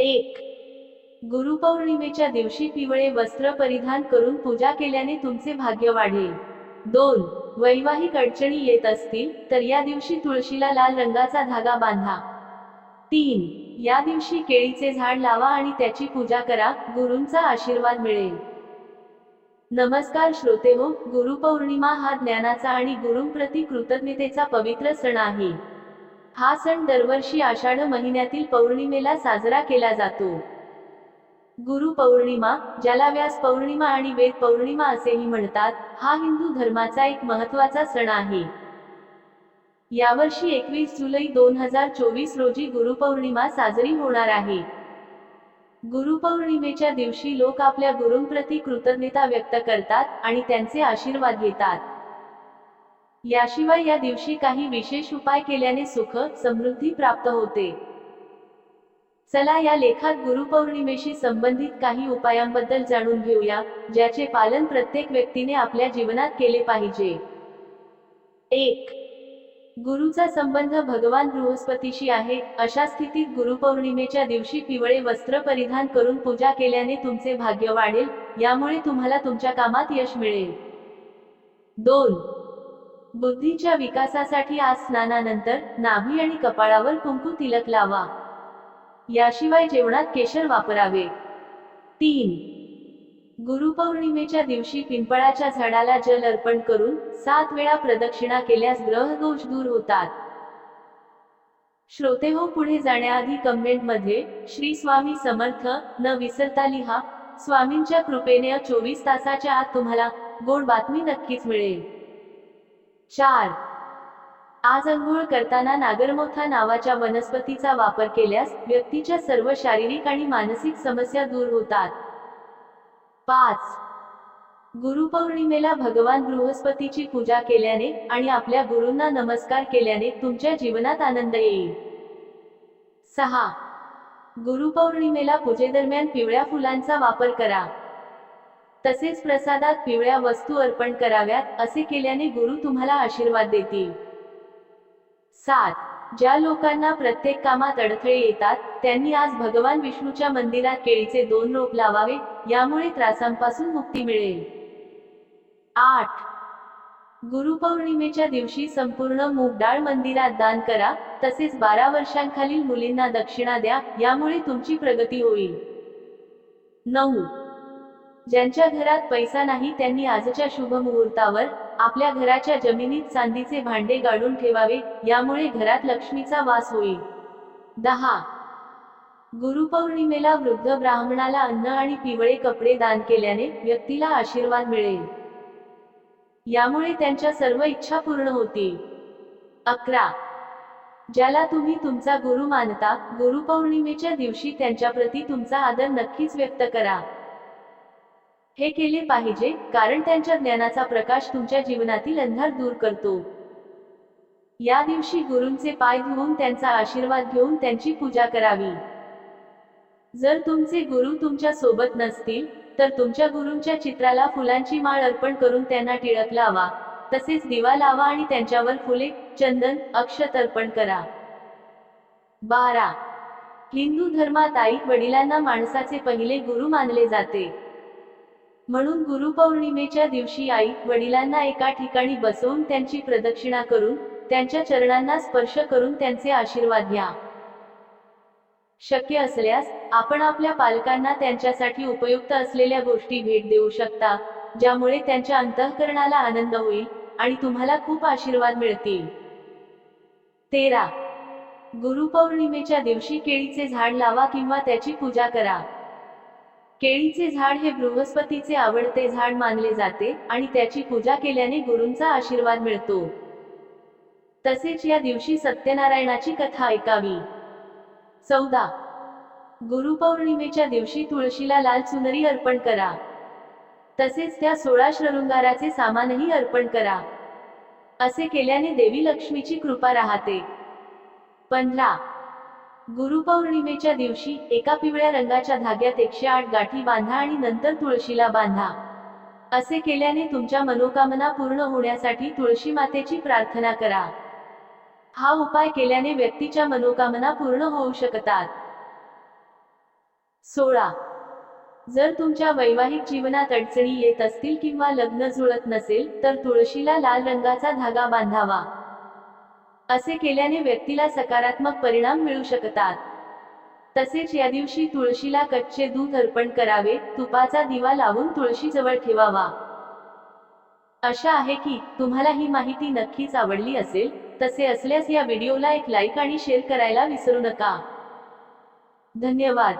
एक. गुरुपौर्णिमेच्या दिवशी पिवळे वस्त्र परिधान करून पूजा केल्याने तुमचे भाग्य वाढेल. दोन. वैवाहिक अडचणी येत असतील तर या दिवशी तुळशीला लाल रंगाचा धागा बांधा. तीन. या दिवशी केळीचे झाड लावा आणि त्याची पूजा करा गुरूंचा आशीर्वाद मिळेल. नमस्कार श्रोते हो गुरुपौर्णिमा हा ज्ञानाचा आणि गुरुंप्रती कृतज्ञतेचा पवित्र सण आहे. हा सण दरवर्षी आषाढ महिन्यातील पौर्णिमेला साजरा केला जातो. गुरु पौर्णिमा ज्याला व्यास पौर्णिमा आणि वेद पौर्णिमा असेही म्हणतात हा हिंदू धर्माचा एक महत्त्वाचा सण आहे. यावर्षी एकवीस जुलै दोन हजार चोवीस रोजी गुरुपौर्णिमा साजरी होणार आहे. गुरुपौर्णिमेच्या दिवशी लोक आपल्या गुरूंप्रती कृतज्ञता व्यक्त करतात आणि त्यांचे आशीर्वाद घेतात. याशिवाय या दिवशी काही विशेष उपाय केल्याने सुख समृद्धी प्राप्त होते. चला या लेखात गुरुपौर्णिमेशी संबंधित काही उपायांबद्दल जाणून घेऊया ज्याचे पालन प्रत्येक व्यक्तीने आपल्या जीवनात केले पाहिजे. एक. गुरुचा संबंध भगवान बृहस्पतीशी आहे अशा स्थितीत गुरुपौर्णिमेच्या दिवशी पिवळे वस्त्र परिधान करून पूजा केल्याने तुमचे भाग्य वाढेल यामुळे तुम्हाला तुमच्या कामात यश मिळेल. दोन. बुद्धीच्या विकासासाठी आज स्नानानंतर नाभी आणि कपाळावर कुंकू तिलक लावा. याशिवाय जेवणात केशर वापरावे. तीन. गुरुपौर्णिमेच्या दिवशी पिंपळाच्या झाडाला जल अर्पण करून सात वेळा प्रदक्षिणा केल्यास ग्रहदोष दूर होतात. श्रोते हो पुढे जाण्याआधी कमेंटमध्ये श्री स्वामी समर्थ न विसरता लिहा. स्वामींच्या कृपेने चोवीस तासाच्या आत तुम्हाला गोड बातमी नक्कीच मिळेल. चार. आज अंघोळ करताना नागरमोथा नावाच्या वनस्पतीचा वापर केल्यास व्यक्तीच्या सर्व शारीरिक आणि मानसिक समस्या दूर होतात. पाच. गुरुपौर्णिमेला भगवान बृहस्पतीची पूजा केल्याने आणि आपल्या गुरूंना नमस्कार केल्याने तुमच्या जीवनात आनंद येईल. सहा. गुरुपौर्णिमेला पूजेदरम्यान पिवळ्या फुलांचा वापर करा. तसेच प्रसादात पिवळ्या वस्तू अर्पण कराव्यात असे केल्याने गुरु तुम्हाला आशीर्वाद देतील. सात. ज्या लोकांना प्रत्येक कामात अडथळे येतात त्यांनी आज भगवान विष्णूच्या मंदिरात केळीचे दोन रोप लावावे यामुळे त्रासांपासून मुक्ती मिळेल. आठ. गुरुपौर्णिमेच्या दिवशी संपूर्ण मूग डाळ मंदिरात दान करा तसेच बारा वर्षांखालील मुलींना दक्षिणा द्या यामुळे तुमची प्रगती होईल. नऊ. ज्यांच्या घरात पैसा नाही त्यांनी आजच्या शुभ मुहूर्तावर आपल्या घराच्या जमिनीत चांदीचे भांडे गाडून ठेवावे यामुळे घरात लक्ष्मीचा वास होईल. दहा. गुरुपौर्णिमेला वृद्ध ब्राह्मणाला अन्न आणि पिवळे कपडे दान केल्याने व्यक्तीला आशीर्वाद मिळेल. यामुळे त्यांच्या सर्व इच्छा पूर्ण होतील. अकरा. ज्याला तुम्ही तुमचा गुरु मानता गुरुपौर्णिमेच्या दिवशी त्यांच्याप्रती तुमचा आदर नक्कीच व्यक्त करा. हे केले पाहिजे कारण त्यांच्या ज्ञानाचा प्रकाश तुमच्या जीवनातील अंधार दूर करतो. या दिवशी गुरूंचे पाय धुवून त्यांचा आशीर्वाद घेऊन त्यांची पूजा करावी. जर तुमचे गुरु तुमच्यासोबत नसतील तर तुमच्या गुरूंच्या चित्राला फुलांची माळ अर्पण करून त्यांना टिळक लावा. तसेच दिवा लावा आणि त्यांच्यावर फुले चंदन अक्षत अर्पण करा. बारा. हिंदू धर्मात आई वडिलांना माणसाचे पहिले गुरु मानले जाते. म्हणून गुरुपौर्णिमेच्या दिवशी आई वडिलांना एका ठिकाणी बसवून त्यांची प्रदक्षिणा करून त्यांच्या चरणांना स्पर्श करून त्यांचे आशीर्वाद घ्या. शक्य असल्यास आपण आपल्या पालकांना त्यांच्यासाठी उपयुक्त असलेल्या गोष्टी भेट देऊ शकता ज्यामुळे त्यांच्या अंतःकरणाला आनंद होईल आणि तुम्हाला खूप आशीर्वाद मिळतील. तेरा. गुरुपौर्णिमेच्या दिवशी केळीचे झाड लावा किंवा त्याची पूजा करा. केळीचे झाड हे बृहस्पतीचे आवडते झाड मानले जाते आणि त्याची पूजा केल्याने गुरूंचा आशीर्वाद मिळतो. तसेच या दिवशी सत्यनारायणाची कथा ऐकावी. चौदा. गुरुपौर्णिमेच्या दिवशी तुळशीला लाल चुनरी अर्पण करा. तसेच त्या सोळा शृंगाराचे सामानही अर्पण करा. असे केल्याने देवी लक्ष्मीची कृपा राहते. पंधरा. गुरुपौर्णिमेच्या दिवशी एका पिवळ्या रंगाच्या धाग्यात एकशे आठ गाठी बांधा आणि नंतर तुळशीला बांधा. असे केल्याने तुमच्या मनोकामना पूर्ण होण्यासाठी तुळशी मातेची प्रार्थना करा. हा उपाय केल्याने व्यक्तीच्या मनोकामना पूर्ण होऊ शकतात. सोळा. जर तुमच्या वैवाहिक जीवनात अडचणी येत असतील किंवा लग्न जुळत नसेल तर तुळशीला लाल रंगाचा धागा बांधावा. असे केल्याने व्यक्तीला सकारात्मक परिणाम मिळू शकतात. तसेच या दिवशी तुळशीला कच्चे दूध अर्पण करावे तुपाचा दिवा लावून तुळशीजवळ ठेवावा. आशा आहे की तुम्हाला ही माहिती नक्कीच आवडली असेल तसे असल्यास या व्हिडिओला एक लाईक आणि शेअर करायला विसरू नका. धन्यवाद.